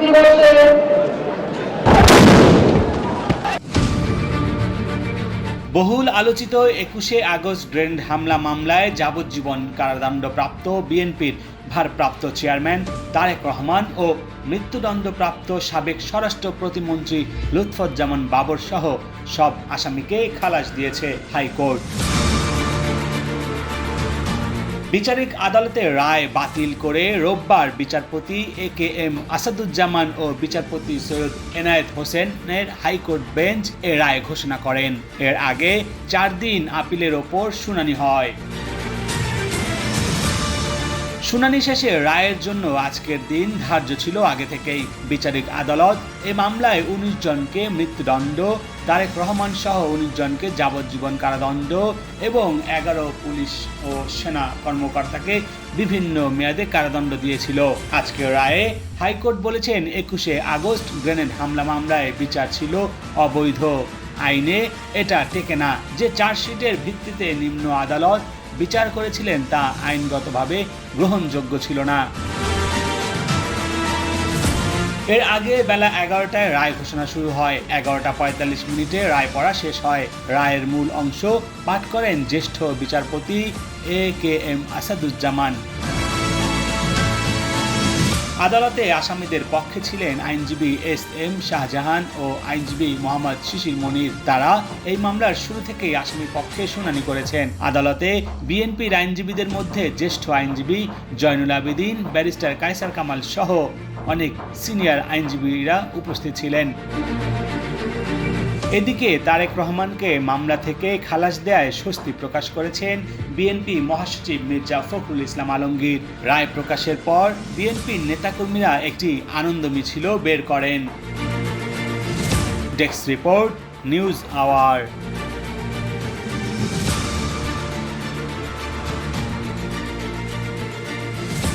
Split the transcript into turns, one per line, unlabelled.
দিবসে
বহুল আলোচিত একুশে আগস্ট গ্রেন্ড হামলা মামলায় যাবজ্জীবন কারাদণ্ডপ্রাপ্ত বিএনপির ভারপ্রাপ্ত চেয়ারম্যান তারেক রহমান ও মৃত্যুদণ্ডপ্রাপ্ত সাবেক স্বরাষ্ট্র প্রতিমন্ত্রী লুৎফজ্জামান বাবর সহ সব আসামিকে খালাস দিয়েছে হাইকোর্ট। বিচারিক আদালতে রায় বাতিল করে রোববার বিচারপতি এ কে এম আসাদুজ্জামান ও বিচারপতি সৈয়দ এনায়েত হোসেনের হাইকোর্ট বেঞ্চ এ রায় ঘোষণা করেন। এর আগে চার দিন আপিলের ওপর শুনানি হয়। শুনানি শেষে রায়ের জন্য আজকের দিন ধার্য ছিল আগে থেকেই। বিচারিক আদালত এ মামলায় উনিশ জনকে মৃত্যুদণ্ড, তারেক রহমান সহ উনিশ জনকে যাবজ্জীবন কারাদণ্ড এবং এগারো পুলিশ ও সেনা কর্মকর্তাকে বিভিন্ন মেয়াদে কারাদণ্ড দিয়েছিল। আজকের রায়ে হাইকোর্ট বলেছেন, একুশে আগস্ট গ্রেনেড হামলা মামলায় বিচার ছিল অবৈধ। আইনে এটা টেকে না। যে চার্জশিটের ভিত্তিতে নিম্ন আদালত বিচার করেছিলেন তা আইনগতভাবে গ্রহণযোগ্য ছিল না। এর আগে বেলা এগারোটায় রায় ঘোষণা শুরু হয়। এগারোটা পঁয়তাল্লিশ মিনিটে রায় পড়া শেষ হয়। রায়ের মূল অংশ পাঠ করেন জ্যেষ্ঠ বিচারপতি এ কে এম আসাদুজ্জামান। আদালতে আসামিদের পক্ষে ছিলেন আইনজীবী এস এম শাহজাহান ও আইনজীবী মোহাম্মদ শিশির মনির। তারা এই মামলার শুরু থেকেই আসামি পক্ষে শুনানি করেছেন। আদালতে বিএনপির আইনজীবীদের মধ্যে জ্যেষ্ঠ আইনজীবী জয়নুল আবেদিন, ব্যারিস্টার কায়সার কামাল সহ অনেক সিনিয়র আইনজীবীরা উপস্থিত ছিলেন। এদিকে তারেক রহমানকে মামলা থেকে খালাস দেয় স্বস্তি প্রকাশ করেছেন বিএনপি মহাসচিব মির্জা ফখরুল ইসলাম আলমগীর। রায় প্রকাশের পর বিএনপির নেতাকর্মীরা একটি আনন্দ মিছিল বের করেন। Desk report, news hour.